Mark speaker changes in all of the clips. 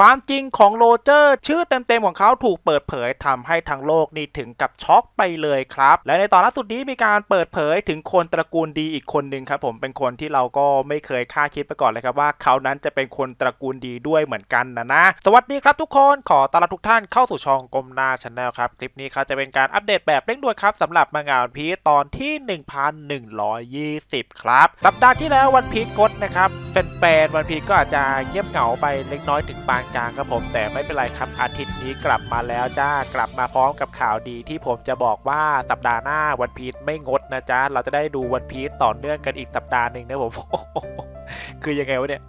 Speaker 1: ความจริงของโรเจอร์ ชื่อเต็มๆของเขาถูกเปิดเผยทำให้ทั้งโลกนี่ถึงกับช็อกไปเลยครับ และในตอนล่าสุดนี้มีการเปิดเผยถึงคนตระกูลดีอีกคนหนึ่งครับผมเป็นคนที่เราก็ไม่เคยคาดคิดไปก่อนเลยครับว่าเขานั้นจะเป็นคนตระกูลดีด้วยเหมือนกันนะนะ สวัสดีครับทุกคนขอต้อนรับทุกท่านเข้าสู่ช่องกลมหน้าชาแนลครับ คลิปนี้ครับจะเป็นการอัปเดตแบบเร่งด่วนครับสำหรับมางานวันพีตอนที่ 1120 ครับสัปดาห์ที่แล้ววันพีกดนะครับแฟนๆวันพีก็อาจจะเงียบเหงาไปเล็กน้อยถึงปานกลางครับผมแต่ไม่เป็นไรครับ อาทิตย์นี้กลับมาแล้วจ้ากลับมาพร้อมกับข่าวดีที่ผมจะบอกว่าสัปดาห์หน้าวันพีชไม่งดนะจ้าเราจะได้ดูวันพีชต่อเนื่องกันอีกสัปดาห์หนึ่งนะผมคือยังไงวะเนี่ย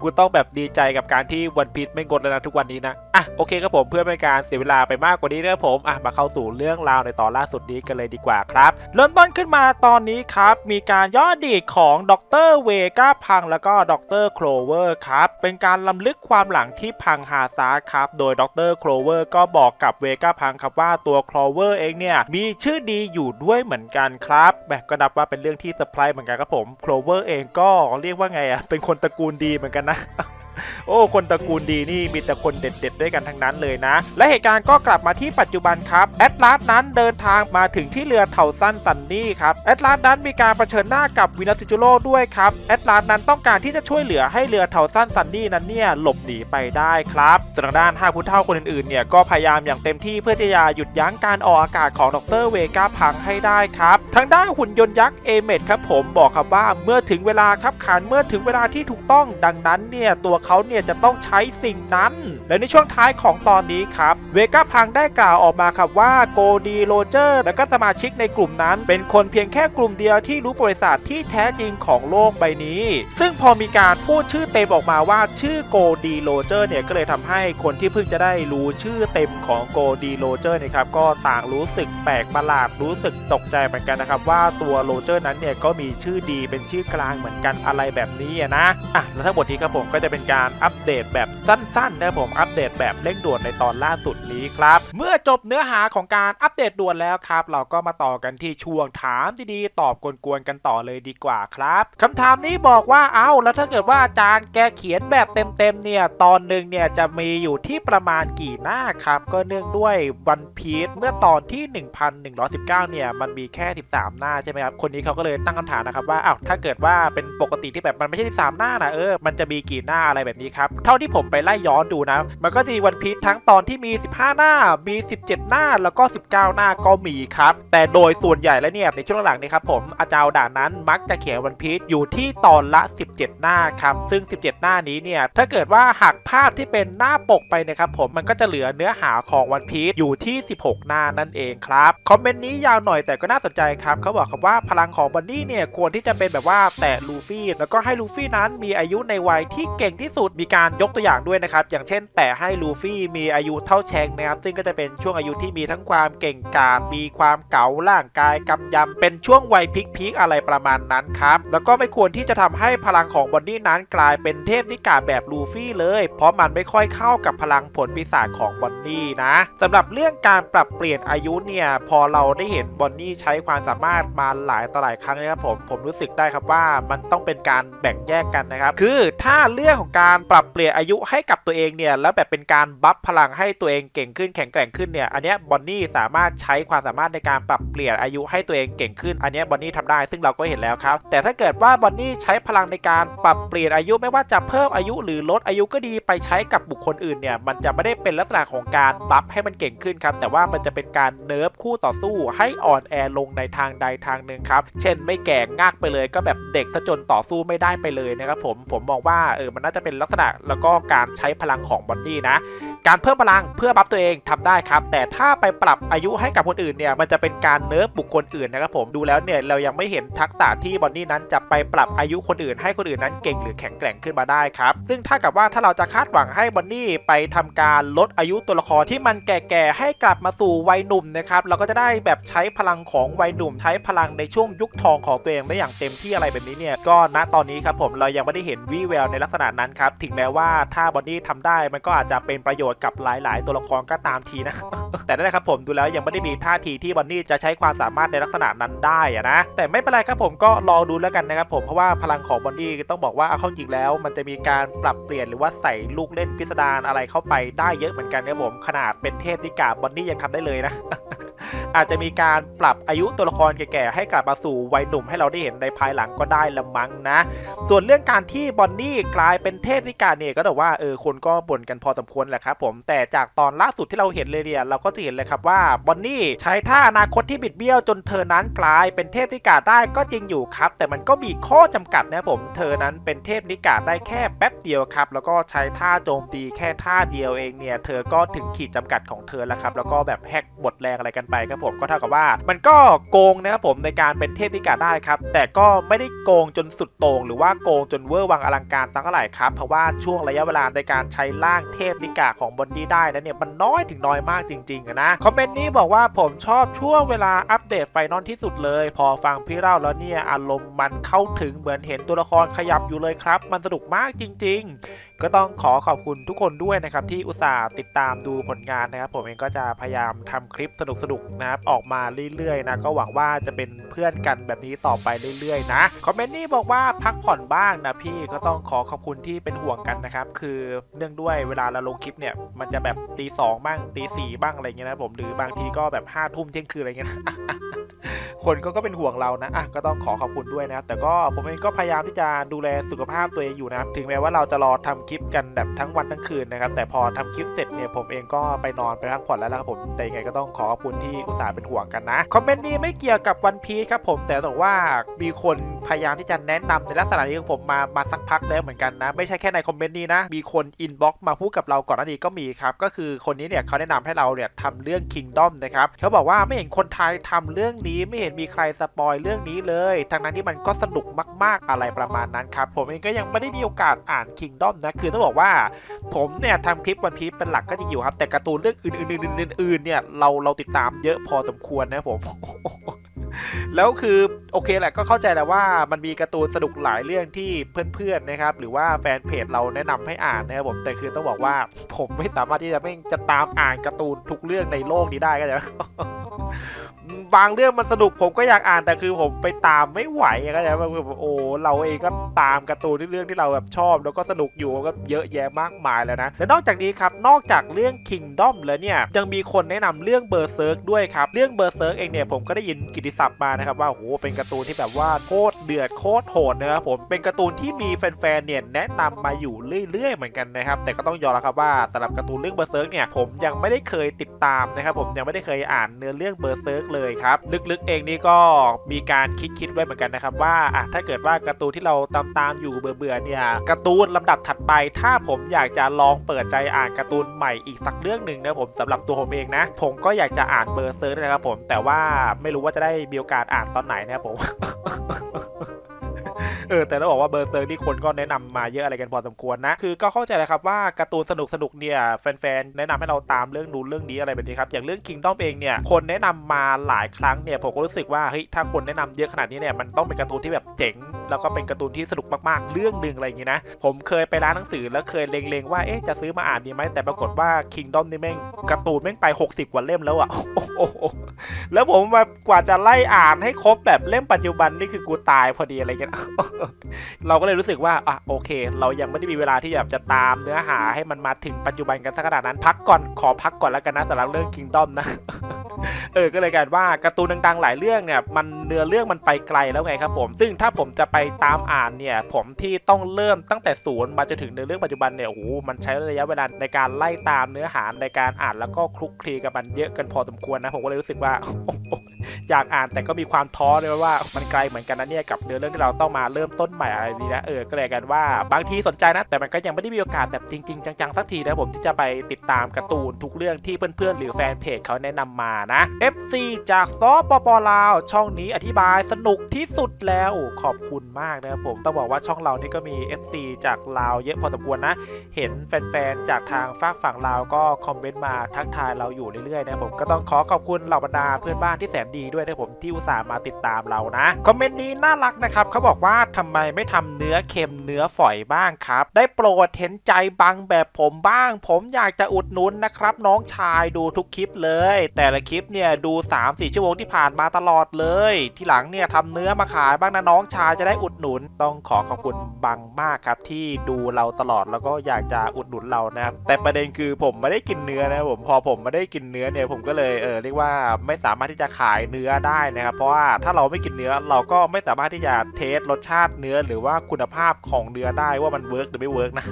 Speaker 1: กูต้องแบบดีใจกับการที่วันพีชไม่งดแล้วนะทุกวันนี้นะ อะโอเคครับผมเพื่อไม่ให้การเสียเวลาไปมากกว่านี้นะครับผมอะมาเข้าสู่เรื่องราวในตอนล่าสุดนี้กันเลยดีกว่าครับ เริ่มต้นขึ้นมาตอนนี้ครับ มีการย่อดีของดรเวก้าพังแล้วก็ดรโคลเวอร์ครับเป็นการล้ำลึกความหลังที่พังฮาซาร์ครับโดยดรโคลเวอร์ก็บอกกับเวก้าพังครับว่าตัวโคลเวอร์เองเนี่ยมีชื่อดีอยู่ด้วยเหมือนกันครับแบบก็นับว่าเป็นเรื่องที่เซอร์ไพรส์เหมือนกันครับผมโคลเวอร์เองก็เรียกว่าไงอะเป็นคนตระกูลดีเหมือนกันนะ โอ้คนตระกูลดีนี่มีแต่คนเด็ด ๆ ด้วยกันทั้งนั้นเลยนะ และเหตุการณ์ก็กลับมาที่ปัจจุบันครับแอตลาสนั้นเดินทางมาถึงที่เรือเถาสั้นซันนี่ครับแอตลาสนั้นมีการเผชิญหน้ากับวินาซิจูโร่ด้วยครับแอตลาสนั้นต้องการที่จะช่วยเหลือให้เรือเถาสั้นซันนี่นั้นเนี่ยหลบหนีไปได้ครับส่วนทางด้านห้าผู้เฒ่าคนอื่นๆเนี่ยก็พยายามอย่างเต็มที่เพื่อที่จะหยุดยั้งการออกอากาศของดรเวกาพังให้ได้ครับ ทางด้านหุ่นยนต์ยักษ์เอเมดครับผมบอกครับว่าเมื่อถึงเวลาครับขานเมื่อถึงเวลาที่ถูกต้องดังนั้นเนี่ยตัวเขาเนี่ยจะต้องใช้สิ่งนั้น และในช่วงท้ายของตอนนี้ครับเวก้าพังได้กล่าวออกมาครับว่าโกดีโรเจอร์และก็สมาชิกในกลุ่มนั้น เป็นคนเพียงแค่กลุ่มเดียวที่รู้บริษัทที่แท้จริงของโลกใบนี้ ซึ่งพอมีการพูดชื่อเต็มออกมาว่าชื่อโกดีโรเจอร์เนี่ยก็เลยทำให้คนที่เพิ่งจะได้รู้ชื่อเต็มของโกดีโรเจอร์นะครับก็ต่างรู้สึกแปลกประหลาดรู้สึกตกใจเหมือนกันนะครับว่าตัวโรเจอร์นั้นเนี่ยก็มีชื่อดีเป็นชื่อกลางเหมือนกันอะไรแบบนี้นะอะแล้วทั้งหมดนี้ครับผมก็จะเป็นการการอัปเดตแบบสั้นๆนะครับผมอัปเดตแบบเร่งด่วนในตอนล่าสุดนี้ครับ เมื่อจบเนื้อหาของการอัปเดตด่วนแล้วครับ เราก็มาต่อกันที่ช่วงถามดีๆตอบกวนๆกันต่อเลยดีกว่าครับคำถามนี้บอกว่าเอ้าแล้วถ้าเกิดว่าอาจารย์แกเขียนแบบเต็มๆเนี่ยตอนหนึ่งเนี่ยจะมีอยู่ที่ประมาณกี่หน้าครับ ก็เนื่องด้วยวันพีชเมื่อตอนที่ 1119 เนี่ยมันมีแค่ 13 หน้าใช่ไหมครับคนนี้เขาก็เลยตั้งคำถามนะครับว่าอ้าวถ้าเกิดว่าเป็นปกติที่แบบมันไม่ใช่ 13 หน้านะเออมันจะมีกี่หน้าอะไรแบบนี้ครับ เท่าที่ผมไปไล่ย้อนดูนะ มันก็จะมีวันพีชทั้งตอนที่มี 15 หน้า มี 17 หน้า แล้วก็ 19 หน้าก็มีครับ แต่โดยส่วนใหญ่แล้วเนี่ยในช่วงหลังนี้ครับผม อาจารย์ด่านนั้นมักจะเขียนวันพีชอยู่ที่ตอนละ 17 หน้าครับ ซึ่ง 17 หน้านี้เนี่ย ถ้าเกิดว่าหักภาพที่เป็นหน้าปกไปนะครับผม มันก็จะเหลือเนื้อหาของวันพีชอยู่ที่ 16 หน้านั่นเองครับ คอมเมนต์นี้ยาวหน่อยแต่ก็น่าสนใจครับ เขาบอกครับว่าพลังของบันนี่เนี่ยควรที่จะเป็นแบบว่าแตะลูฟี่ แล้วก็ให้ลูฟี่นั้นมีอายุในวัยที่เก่งที่สุดมีการยกตัวอย่างด้วยนะครับ อย่างเช่น แต่ให้ลูฟี่มีอายุเท่าแชงนะครับ ซึ่งก็จะเป็นช่วงอายุที่มีทั้งความเก่งกาจมีความเก๋าร่างกายกำยำเป็นช่วงวัยพีคๆอะไรประมาณนั้นครับแล้วก็ไม่ควรที่จะทำให้พลังของบอนนี่นั้นกลายเป็นเทพนิกาแบบลูฟี่เลย เพราะมันไม่ค่อยเข้ากับพลังผลปีศาจของบอนนี่นะสำหรับเรื่องการปรับเปลี่ยนอายุเนี่ยพอเราได้เห็นบอนนี่ใช้ความสามารถมาหลายต่อหลายครั้งนะครับผมผมรู้สึกได้ครับว่ามันต้องเป็นการแบ่งแยกกันนะครับ คือถ้าเรื่องของการการปรับเปลี่ยนอายุให้กับตัวเองเนี่ยแล้วแบบเป็นการบัฟพลังให้ตัวเองเก่งขึ้นแข็งแกร่งขึ้นเนี่ยอันเนี้ยบอนนี่สามารถใช้ความสามารถในการปรับเปลี่ยนอายุให้ตัวเองเก่งขึ้นอันเนี้ยบอนนี่ทำได้ซึ่งเราก็เห็นแล้วครับ แต่ถ้าเกิดว่าบอนนี่ใช้พลังในการปรับเปลี่ยนอายุไม่ว่าจะเพิ่มอายุหรือลดอายุก็ดีไปใช้กับบุคคลอื่นเนี่ยมันจะไม่ได้เป็นลักษณะของการบัฟให้มันเก่งขึ้นครับแต่ว่ามันจะเป็นการเนิร์ฟคู่ต่อสู้ให้อ่อนแอลงในทางใดทางหนึ่งครับเช่น ไม่แก่งากไปเลยก็แบบเด็กซะจนต่อสู้ไม่ได้ไปเลยนะครับผมผมมองว่าเออมันน่าจะเป็นลักษณะแล้วก็การใช้พลังของบอนนี่นะ การเพิ่มพลังเพื่อบัฟตัวเองทำได้ครับ แต่ถ้าไปปรับอายุให้กับคนอื่นเนี่ย มันจะเป็นการเนิร์ฟบุคคลอื่นนะครับผมดูแล้วเนี่ยเรายังไม่เห็นทักษะที่บอนนี่นั้นจะไปปรับอายุคนอื่น ให้คนอื่นนั้นเก่งหรือแข็งแกร่งขึ้นมาได้ครับ ซึ่งถ้ากับว่าถ้าเราจะคาดหวังให้บอนนี่ไปทำการลดอายุตัวละครที่มันแก่ๆให้กลับมาสู่วัยหนุ่มนะครับเราก็จะได้แบบใช้พลังของวัยหนุ่ม ใช้พลังในช่วงยุคทองของตัวเองได้อย่างเต็มที่อะไรแบบนี้เนี่ยก็ณตอนนี้ครับผมเรายังไม่ได้เห็นวี่แววในลักษณะนั้นครับ ถึงแม้ว่าถ้าบอนนี่ทำได้มันก็อาจจะเป็นประโยชน์กับหลาย ๆ ตัวละครก็ตามทีนะ แต่นั่นแหละครับผมดูแล้วยังไม่ได้มีท่าทีที่บอนนี่จะใช้ความสามารถในลักษณะนั้นได้อะนะ แต่ไม่เป็นไรครับผมก็รอดูแล้วกันนะครับผมเพราะว่าพลังของบอนนี่ต้องบอกว่าเอาเข้าจริงแล้ว มันจะมีการปรับเปลี่ยนหรือว่าใส่ลูกเล่นพิสดารอะไรเข้าไปได้เยอะเหมือนกันนะครับผมขนาดเป็นเทพนิกาบอนนี่ยังทำได้เลยนะ อาจจะมีการปรับอายุตัวละครแก่ๆให้กลับมาสู่วัยหนุ่มให้เราได้เห็นในภายหลังก็ได้ละมั้งนะ ส่วนเรื่องการที่บอนนี่กลายเป็นเทพนิกาเนี่ยก็แบบว่าเออคนก็บ่นกันพอสมควรแหละครับผมแต่จากตอนล่าสุดที่เราเห็นเลยเนี่ยเราก็จะเห็นเลยครับว่าบอนนี่ใช้ท่าอนาคตที่บิดเบี้ยวจนเธอนั้นกลายเป็นเทพนิกาได้ก็จริงอยู่ครับ แต่มันก็มีข้อจำกัดนะผม เธอนั้นเป็นเทพนิกาได้แค่แป๊บเดียวครับ แล้วก็ใช้ท่าโจมตีแค่ท่าเดียวเองเนี่ยเธอก็ถึงขีดจำกัดของเธอแล้วครับ แล้วก็แบบแฮกบทแรงอะไรกันไปครับผมก็เท่ากับว่า มันก็โกงนะครับผมในการเป็นเทพนิกาได้ครับ แต่ก็ไม่ได้โกงจนสุดโต่งหรือว่าโกงจนเวอร์วังอลังการสักเท่าไหร่ครับเพราะว่าช่วงระยะเวลาในการใช้ร่างเทพนิกาของบอนดี้ได้นั้นเนี่ยมันน้อยถึงน้อยมากจริงๆนะคอมเมนต์นี้บอกว่าผมชอบช่วงเวลาอัปเดตไฟนอลที่สุดเลย พอฟังพี่เล่าแล้วเนี่ยอารมณ์มันเข้าถึงเหมือนเห็นตัวละครขยับอยู่เลยครับ มันสนุกมากจริง ๆ ก็ต้องขอขอบคุณทุกคนด้วยนะครับที่อุตส่าห์ติดตามดูผลงานนะครับ ผมเองก็จะพยายามทำคลิปสนุกๆนะครับออกมาเรื่อยๆนะก็หวังว่าจะเป็นเพื่อนกันแบบนี้ต่อไปเรื่อยๆนะคอมเมนต์นี้บอกว่าพักผ่อนบ้างนะพี่ก็ต้องขอขอบคุณที่เป็นห่วงกันนะครับคือเนื่องด้วยเวลาเราลงคลิปเนี่ยมันจะแบบตีสองบ้างตีสี่บ้างอะไรเงี้ยนะผมหรือบางทีก็แบบห้าทุ่มเที่ยงคืนอะไรเงี้ย คนก็ก็เป็นห่วงเรานะอะก็ต้องขอขอบคุณด้วยนะครับแต่ก็ผมเองก็พยายามที่จะดูแลสุขภาพตัวเองอยู่นะถึงแม้ว่าเราจะรอทำคลิปกันแบบทั้งวันทั้งคืนนะครับแต่พอทำคลิปเสร็จเนี่ยผมเองก็ไปนอนไปพักผ่อนแล้วนะครับผมแต่ยังไงก็ต้องขอขอบคุณที่อุตส่าห์เป็นห่วงกันนะคอมเมนต์นี้ไม่เกี่ยวกับวันพีชครับผมแต่ต้องว่ามีคนพยายามที่จะแนะนำในลักษณะนี้ของผมมามาสักพักแล้วเหมือนกันนะ ไม่ใช่แค่ในคอมเมนต์นี้นะ มีคนอินบ็อกซ์มาพูดกับเราก่อนหน้านี้ก็มีครับ ก็คือคนนี้เนี่ยเขาแนะนำให้เราเนี่ยทำเรื่อง Kingdom นะครับเขาบอกว่าไม่เห็นคนไทยทำเรื่องนี้ไม่เห็นมีใครสปอยเรื่องนี้เลยทั้งนั้นที่มันก็สนุกมากๆอะไรประมาณนั้นครับ ผมเองก็ยังไม่ได้มีโอกาสอ่าน Kingdom นะ คือต้องบอกว่า ผมเนี่ยทำคลิปวันพีชเป็นหลักก็จริงอยู่ครับ แต่การ์ตูนเรื่องอื่นๆๆๆเนี่ยเราเราติดตามเยอะพอสมควรนะผมแล้วคือโอเคแหละก็เข้าใจแหละว่ามันมีการ์ตูนสนุกหลายเรื่องที่เพื่อนๆนะครับ หรือว่าแฟนเพจเราแนะนำให้อ่านนะครับผมแต่คือต้องบอกว่า ผมไม่สามารถที่จะไม่จะตามอ่านการ์ตูนทุกเรื่องในโลกนี้ได้ก็จะ บางเรื่องมันสนุกผมก็อยากอ่านแต่คือผมไปตามไม่ไหวอะก็จะแบบโอ้เราเองก็ตามการ์ตูนที่เรื่องที่เราแบบชอบ แล้วก็สนุกอยู่ก็เยอะแยะมากมายแล้วนะและนอกจากนี้ครับนอกจากเรื่อง Kingdom แล้วเนี่ยยังมีคนแนะนำเรื่องเบอร์เซิร์กด้วยครับเรื่องเบอร์เซิร์กเองเนี่ยผมก็ได้ยินกิติศัพท์มานะครับว่าโอ้โหเป็นการ์ตูนที่แบบว่าโคตรเดือดโคตรโหดนะครับผมเป็นการ์ตูนที่มีแฟนๆเนี่ยแนะนำมาอยู่เรื่อยๆเหมือนกันนะครับแต่ก็ต้องยอมรับครับว่าสำหรับการ์ตูนเรื่องเบอร์เซิร์กเนี่ยผมยังไม่ได้เคยติดตามนะครับผมยังไม่ได้เคยอ่านเนื้อเรื่องเบอร์เซิร์กเลยครับ ลึกๆเองนี่ก็มีการคิดๆไว้เหมือนกันนะครับว่าอะถ้าเกิดว่าการ์ตูนที่เราตามๆอยู่เบื่อๆเนี่ยการ์ตูนลำดับถัดไป ถ้าผมอยากจะลองเปิดใจอ่านการ์ตูนใหม่อีกสักเรื่องหนึ่งนะผมสำหรับตัวผมเองนะ ผมก็อยากจะอ่านเบอร์เซิร์นะครับผมแต่ว่าไม่รู้ว่าจะได้มีโอกาสอ่านตอนไหนนะครับผม เออแต่ต้องบอกว่าเบอร์เซิร์กนี่คนก็แนะนำมาเยอะอะไรกันพอสมควรนะ คือก็เข้าใจเลยครับว่าการ์ตูนสนุกสนุกๆเนี่ยแฟนๆแนะนำให้เราตามเรื่องนู้นเรื่องนี้อะไรแบบนี้ครับอย่างเรื่อง Kingdom เองเนี่ยคนแนะนำมาหลายครั้งเนี่ยผมก็รู้สึกว่าเฮ้ยถ้าคนแนะนำเยอะขนาดนี้เนี่ยมันต้องเป็นการ์ตูนที่แบบเจ๋งแล้วก็เป็นการ์ตูนที่สนุกมากๆ เรื่องหนึ่งอะไรอย่างงี้นะ ผมเคยไปร้านหนังสือแล้วเคยเล็งๆว่าเอ๊ะจะซื้อมาอ่านดีไหมแต่ปรากฏว่า Kingdom นี่แม่งการ์ตูนแม่งไป 60 กว่าเล่มแล้วอะ แล้วผมแบบกว่าจะไล่อ่านให้ครบแบบเล่มปัจจุบันนี่คือกูตายพอดีอะไรเงี้ย เราก็เลยรู้สึกว่าอะโอเค เรายังไม่ได้มีเวลาที่แบบจะตามเนื้อหาให้มันมาถึงปัจจุบันกันสักขนาดนั้นพักก่อนขอพักก่อนแล้วกันนะสำหรับเรื่อง Kingdom นะเออก็เลยกลายเป็นว่าการ์ตูนดังๆ หลายเรื่องเนี่ยมันเนื้อเรื่องมันไปไกลแล้วไงครับผม ซึ่งถ้าผมจะไปตามอ่านเนี่ย ผมที่ต้องเริ่มตั้งแต่ศูนย์มาจนถึงเนื้อเรื่องปัจจุบันเนี่ยโอ้โหมันใช้ระยะเวลาในการไล่ตามเนื้อหาในการอ่านแล้วก็คลุกคลีกับมันเยอะกันพอสมควรนะผมก็เลยรู้สึกว่าอยากอ่านแต่ก็มีความท้อเลยว่ามันไกลเหมือนกันนะเนี่ยกับเนื้อเรื่องที่เราต้องมาเริ่มต้นใหม่อะไรนี้นะเออก็เลยกันว่า บางทีสนใจนะ แต่มันก็ยังไม่ได้มีโอกาสแบบจริง ๆ จังๆสักทีนะผมที่จะไปติดตามการ์ตูนทุกเรื่องที่เพื่อนๆ หรือแฟนเพจเขาแนะนำมานะ FC จากซอปปลาวช่องนี้อธิบายสนุกที่สุดแล้วขอบคุณมากนะครับผมต้องบอกว่าช่องเรานี่ก็มี FC จากลาวเยอะพอสมควรนะ เห็นแฟนๆจากทางฝากฝั่งลาวก็คอมเมนต์มาทักทายเราอยู่เรื่อยๆนะผมก็ต้องขอขอบคุณเหล่าบรรดาาเพื่อนบ้านที่แสนดีด้วยนะผมที่อุตส่าห์มาติดตามเรานะคอมเมนต์นี้น่ารักนะครับเขาบอกว่าทำไมไม่ทำเนื้อเค็มเนื้อฝอยบ้างครับ ได้โปรดเห็นใจบังแบบผมบ้าง ผมอยากจะอุดหนุนนะครับ น้องชายดูทุกคลิปเลย แต่ละคลิปเนี่ยดู 3-4 ชั่วโมงที่ผ่านมาตลอดเลย ที่หลังเนี่ยทำเนื้อมาขายบ้างนะน้องชายจะได้อุดหนุน ต้องขอขอบคุณบังมากครับที่ดูเราตลอดแล้วก็อยากจะอุดหนุนเรานะครับแต่ประเด็นคือผมไม่ได้กินเนื้อนะผมพอผมไม่ได้กินเนื้อเนี่ยผมก็เลยเออเรียกว่าไม่สามารถที่จะขายเนื้อได้นะครับ เพราะว่าถ้าเราไม่กินเนื้อเราก็ไม่สามารถที่จะเทสรสชาติเนื้อหรือว่าคุณภาพของเนื้อได้ว่ามันเวิร์กหรือไม่เวิร์กนะ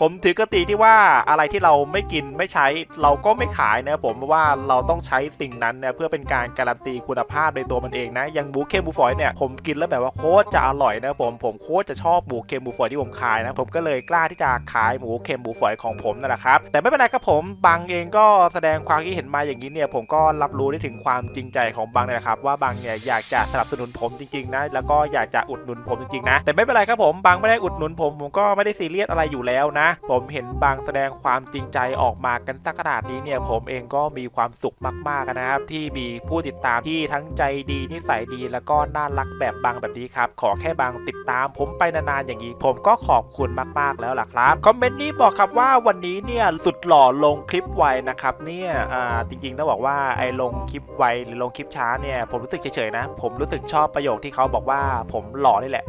Speaker 1: ผมถือกติที่ว่าอะไรที่เราไม่กินไม่ใช้เราก็ไม่ขายนะผมเพราะว่าเราต้องใช้สิ่งนั้นเนี่ยเพื่อเป็นการการันตีคุณภาพในตัวมันเองนะอย่างหมูเค็มหมูฝอยเนี่ยผมกินแล้วแบบว่าโคตรจะอร่อยนะผมผมโคตรจะชอบหมูเค็มหมูฝอยที่ผมขายนะผมก็เลยกล้าที่จะขายหมูเค็มหมูฝอยของผมนั่นแหละครับแต่ไม่เป็นไรครับผมบางเองก็แสดงความคิดเห็นมาอย่างนี้เนี่ยผมก็รับรู้ได้ถึงความจริงใจของบางเนี่ยนะครับ ว่าบางเนี่ยอยากจะสนับสนุนผมจริงๆนะแล้วก็อยากจะอุดหนุนผมจริงๆนะแต่ไม่เป็นไรครับผมบางไม่ได้อุดหนุนผมผมก็ไม่ได้ซีเรียสอะไรอยู่แล้วนะ ผมเห็นบางแสดงความจริงใจออกมากันสักขนาดนี้เนี่ยผมเองก็มีความสุขมากๆนะครับที่มีผู้ติดตามที่ทั้งใจดีนิสัยดีแล้วก็น่ารักแบบบางแบบนี้ครับขอแค่บางติดตามผมไปนานๆอย่างนี้ ผมก็ขอบคุณมากๆแล้วล่ะครับคอมเมนต์นี้บอกครับว่าวันนี้เนี่ยสุดหล่อลงคลิปไวนะครับเนี่ยอ่าจริงๆต้องบอกว่าไอ้ลงคลิปไวหรือลงคลิปช้าเนี่ยผมรู้สึกเฉยๆนะ ผมรู้สึกชอบประโยคที่เขาบอกว่าผมหล่อนี่แหละ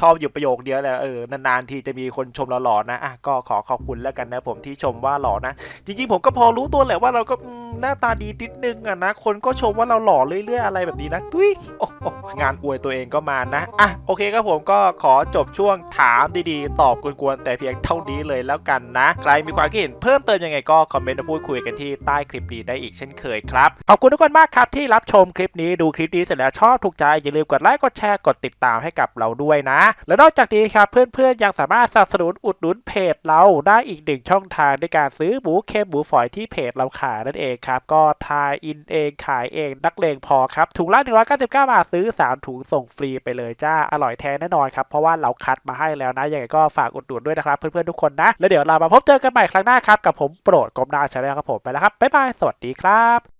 Speaker 1: ชอบอยู่ประโยคเดียวแหละเออนานๆทีจะมีคนชมเราหล่อนะอะก็ขอขอบคุณแล้วกันนะ ผมที่ชมว่าหล่อนะ จริงๆ ผมก็พอรู้ตัวแหละว่าเราก็หน้าตาดีนิดนึงอะนะคนก็ชมว่าเราหล่อเรื่อยๆอะไรแบบนี้นะตุ้ยงานอวยตัวเองก็มานะอะโอเคครับผมก็ขอจบช่วงถามดีๆ ตอบกวนๆแต่เพียงเท่านี้เลยแล้วกันนะ ใครมีความคิดเห็นเพิ่มเติมยังไงก็คอมเมนต์มาพูดคุยกันที่ใต้คลิปนี้ได้อีกเช่นเคยครับ ขอบคุณทุกคนมากครับที่รับชมคลิปนี้ดูคลิปนี้เสร็จแล้วชอบถูกใจอย่าลืมกดไลค์กดแชร์กดติดตามให้กับเราด้วยนะ และนอกจากนี้ครับเพื่อนๆยังสามารถสนับสนุนอุดหนุนเพจเราได้อีกหนึ่งช่องทางในการซื้อหมูเค็มหมูฝอยที่เพจเราขายนั่นเองครับ ก็ทายอินเองขายเองนักเลงพอครับถุงละ199บาทซื้อ 3 ถุงส่งฟรีไปเลยจ้าอร่อยแท้แน่นอนครับเพราะว่าเราคัดมาให้แล้วนะยังไงก็ฝากอุดหนุนด้วยนะครับเพื่อนๆทุกคนนะแล้วเดี๋ยวเรามาพบเจอกันใหม่ครั้งหน้าครับกับผมโปรดกรมดาชาแนลครับผมไปแล้วครับบ๊ายบายสวัสดีครับ